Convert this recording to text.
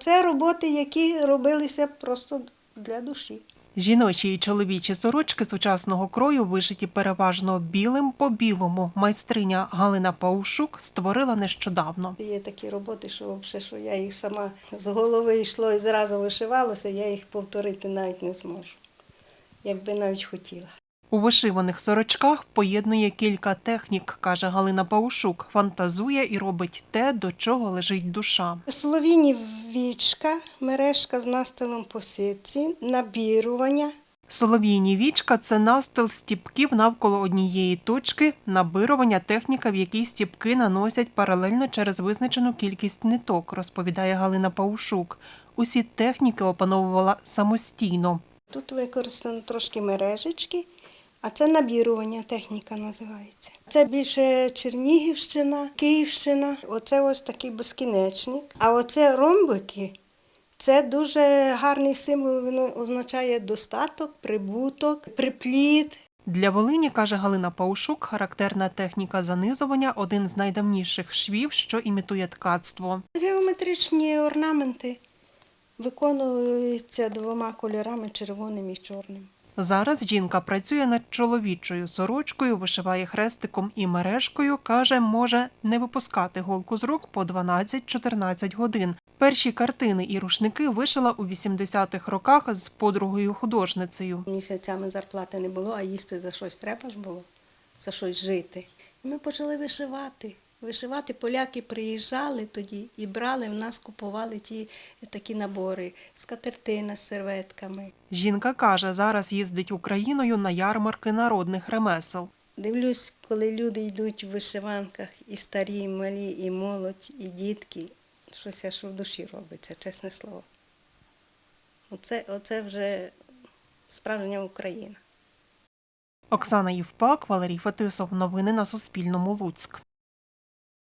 Оце роботи, які робилися просто для душі. Жіночі і чоловічі сорочки сучасного крою вишиті переважно білим по білому. Майстриня Галина Паушук створила нещодавно. Є такі роботи, що, взагалі, що я їх сама з голови йшло і зразу вишивалося, я їх повторити навіть не зможу, якби навіть хотіла. У вишиваних сорочках поєднує кілька технік, каже Галина Паушук. Фантазує і робить те, до чого лежить душа. Солов'їні вічка, мережка з настилом по сітці, набірування. Солов'їні вічка це настил стіпків навколо однієї точки, набирування техніка, в якій стіпки наносять паралельно через визначену кількість ниток, розповідає Галина Паушук. Усі техніки опановувала самостійно. Тут використано трошки мережечки, а це набірування техніка називається. Це більше Чернігівщина, Київщина. Оце ось такий безкінечник. А оце ромбики. Це дуже гарний символ, він означає достаток, прибуток, припліт. Для Волині, каже Галина Паушук, характерна техніка занизування один з найдавніших швів, що імітує ткацтво. Геометричні орнаменти виконуються двома кольорами червоним і чорним. Зараз жінка працює над чоловічою сорочкою, вишиває хрестиком і мережкою. каже, може не випускати голку з рук по 12-14 годин. Перші картини і рушники вишила у 80-х роках з подругою художницею. Місяцями зарплати не було, а їсти за щось треба ж було, за щось жити. І ми почали вишивати. Вишивати поляки приїжджали тоді і брали, в нас купували ті такі набори, скатертина з серветками. Жінка каже, зараз їздить Україною на ярмарки народних ремесел. Дивлюсь, коли люди йдуть в вишиванках, і старі, і малі, і молодь, і дітки. Щось аж в душі робиться, чесне слово. Оце, оце вже справжня Україна. Оксана Євпак, Валерій Фетисов. Новини на Суспільному. Луцьк.